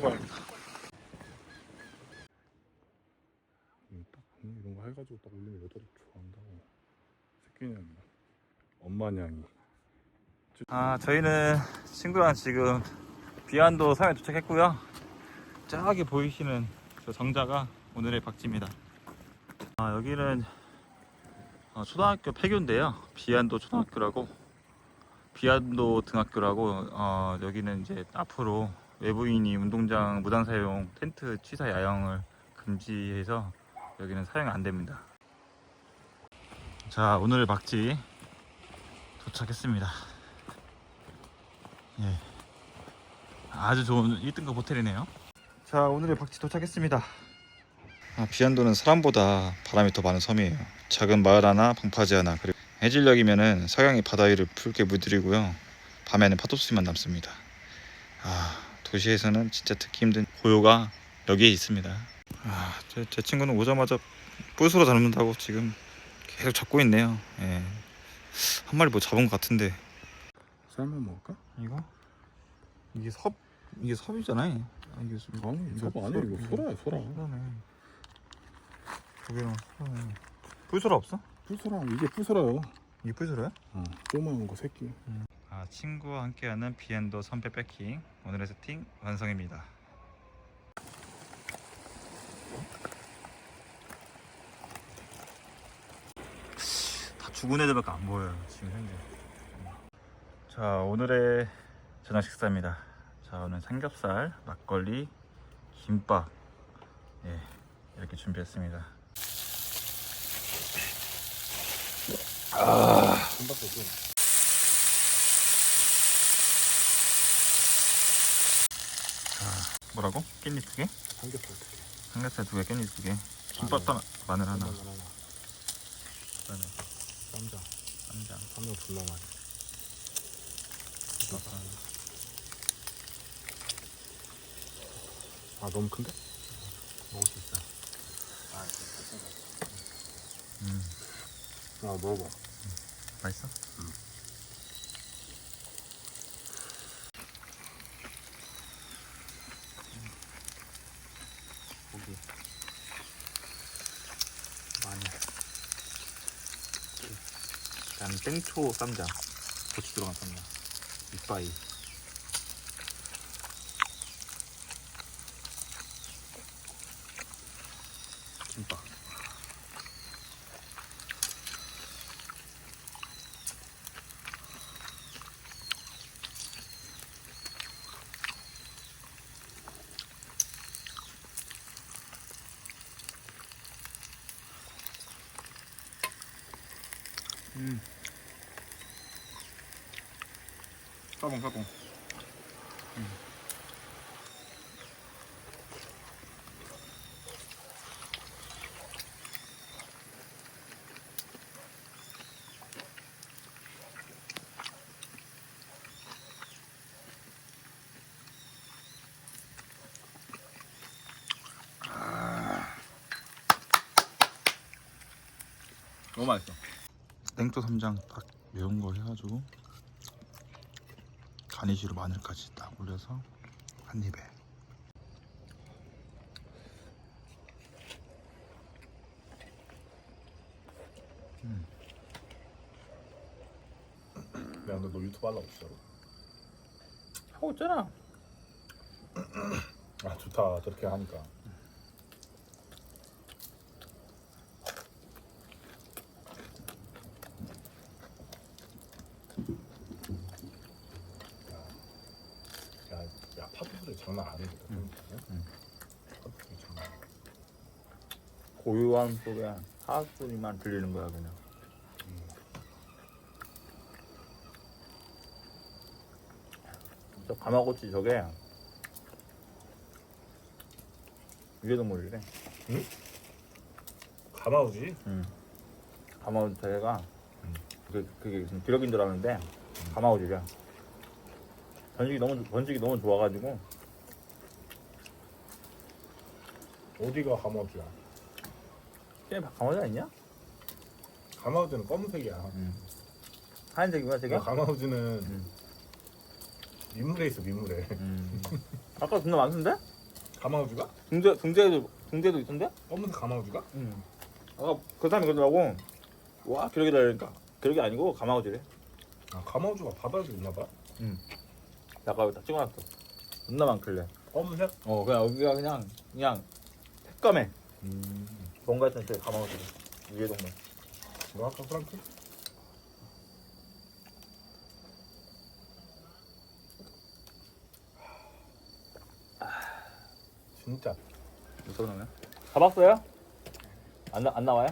새끼가 딱 이런 거 해가지고 딱 올리면 여자들 좋아한다고 새끼냥이 엄마냥이. 아 저희는 친구랑 지금 비안도 섬에 도착했고요. 저기 보이시는 저 정자가 오늘의 박지입니다. 아 여기는 어, 초등학교 폐교인데요. 비안도 초등학교라고. 비안도 등학교라고 어, 여기는 이제 앞으로 외부인이 운동장 무단 사용 텐트 취사 야영을 금지해서 여기는 사용 안 됩니다 자 오늘의 박지 도착했습니다 예. 아주 좋은 1등급 호텔이네요. 자, 오늘의 박지 도착했습니다. 아, 비안도는 사람보다 바람이 더 많은 섬이에요. 작은 마을 하나, 방파제 하나, 그리고 해질녘이면은 서양이 바다 위를 붉게 물들이고요. 밤에는 파도 소리만 남습니다. 아, 도시에서는 진짜 듣기 힘든 고요가 여기에 있습니다. 아, 제, 제 친구는 오자마자 뿔소로 잡는다고 지금 계속 잡고 있네요. 예. 한 마리 뭐 잡은 것 같은데 쌀면 먹을까? 이거 이게 섭 이게 섭이잖아요. 아, 이게 섭- 아니 이거 저거 아니야 이거 소- 소라야 소라 소라네. 저기랑 소라네. 뿔소라 없어? 뿔소라 이게 뿔소라요 이게 뿔소라야? 어 조그만 거 새끼 아 친구와 함께하는 비엔도 선배 백킹 오늘의 세팅 완성입니다. 다 죽은 애들밖에 안 보여요 지금 현재. 자 오늘의 저녁 식사입니다. 자 오늘 삼겹살, 막걸리, 김밥, 예 이렇게 준비했습니다. 한박도 좀 뭐라고? 깻잎 두 개? 삼겹살 어떻게 삼겹살 두 개, 깻잎 두 개. 김밥 하나, 마늘 하나. 하나 그다음에 쌈장 쌈장. 쌈장 졸라 많이 아 너무 큰데? 먹을 수 있어 아 음, 아 먹어봐 맛있어? 고기. 마늘. 땡초 쌈장. 고추 들어간 쌈장. 이빠이. 김밥. 음. 까봉. 음. 너무 맛있어 땡초 삼장 딱 매운 거 해가지고 가니쉬로 마늘까지 딱 올려서 한 입에. 야 근데 너 유튜브 하려고 진짜로? 하고 있잖아. 아 좋다. 저렇게 하니까 장난 아니에요. 고요함 속에 사악 소리만 들리는 거야 그냥. 음. 저 가마고치 저게 위에도 몰리래. 가마우지? 음. 가마우지 자체가 음. 그게, 그게 무슨 기력인 줄 알았는데 가마우지야. 전식이 너무 전식이 너무 좋아가지고 어디가 가마우지야? 쟤 가마우지 아니냐? 가마우지는 검은색이야. 응. 하얀색이구나 저게. 가마우지는 응. 민물에 있어 민물에. 음. 아까 존나 많던데? 가마우지가? 등대 등대도 등대도 있던데? 검은색 가마우지가? 응. 아까 그 사람이 그러더라고. 와 기러기다 그러니까 기러기 아니고 가마우지래. 아 가마우지가 바다에도 있나봐. 아까 여기 딱 찍어놨어. 존나 많길래. 검은색? 어 그냥 여기가 그냥 그냥 음. 뭔가 했던 저 가마우지 유해동물. 뭐 아까 프랑크? 진짜 무슨 놈이야? 잡았어요? 안, 나, 안 나와요?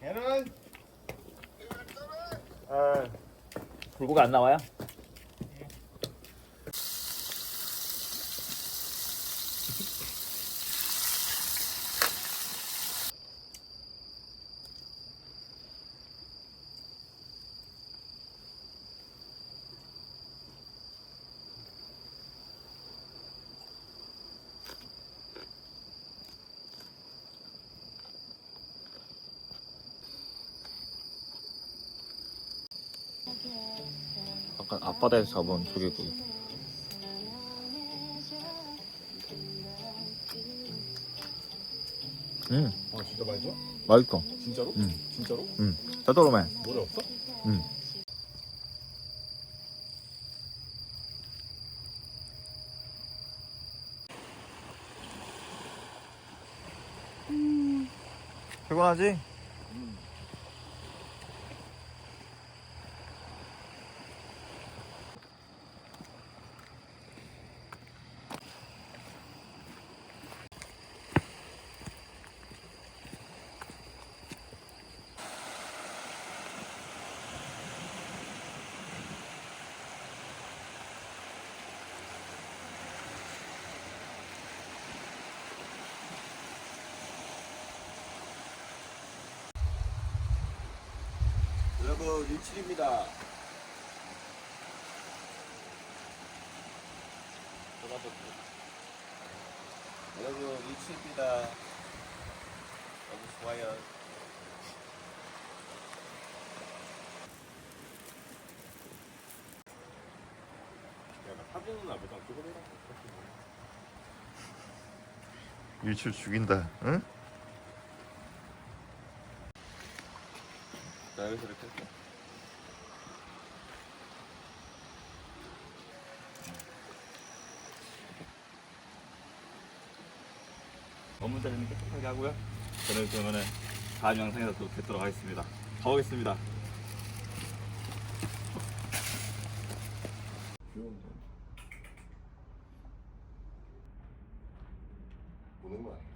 걔는 아, 불고기 안 나와요? 아까 앞바다에서 잡은 조개구이. 응, 아 진짜 맛있어? 맛있어. 진짜로? 응. 진짜로? 응. 짜도로매. 노래 없어? 응. 피곤하지? 여러분 일칠입니다. 여러분 일칠입니다. 너무 좋아요. 사진은 앞에다 찍어내라. 일출 죽인다. 응? 자 여기서 이렇게 할게. 업무 자리는 깨끗하게 하고요. 저는 그러면은 다음 영상에서 또 뵙도록 하겠습니다. 가보겠습니다. 귀여운데. 보는 거 아니겠지?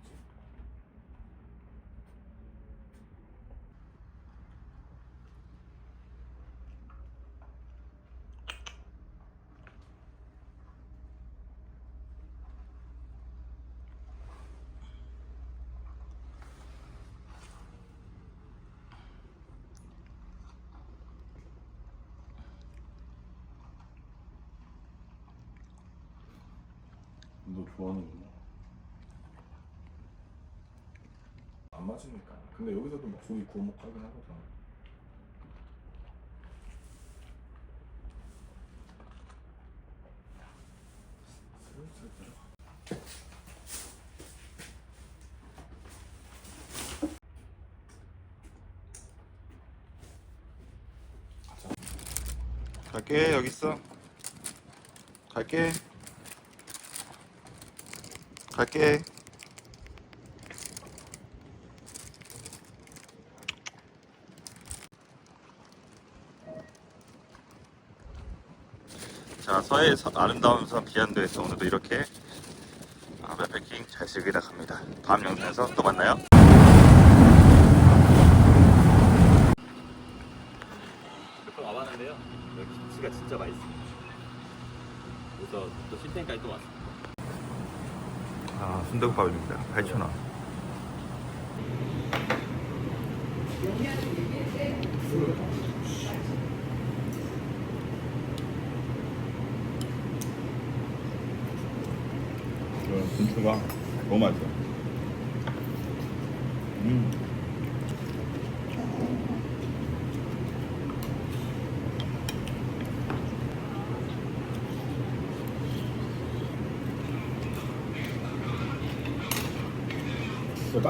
너 좋아하는구나. 안 맞으니까. 근데 여기서도 막 고기 구워 먹고 하긴 하거든. 갈게 여기 있어. 갈게. 갈게. 자 서해 서- 아름다운 섬 비안도에서 오늘도 이렇게 아, 백패킹 잘 즐기다 갑니다. 다음 영상에서 또 만나요. 몇번 와봤는데요. 여기 김치가 진짜 진짜 맛있어. 그래서 또 신텐까지 또 왔어. 아 순대국밥입니다. 8,000원. 군추가 너무 맛있어 음.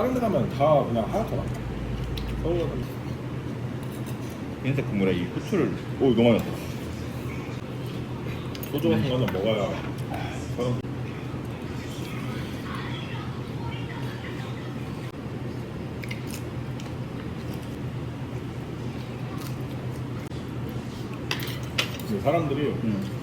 다른 데 가면 다 그냥 하얗더라. 서울 가면 흰색 국물에 이 후추를 오 너무 맛있어 소주 같은 거는 먹어야 사람 근데 사람들이 음.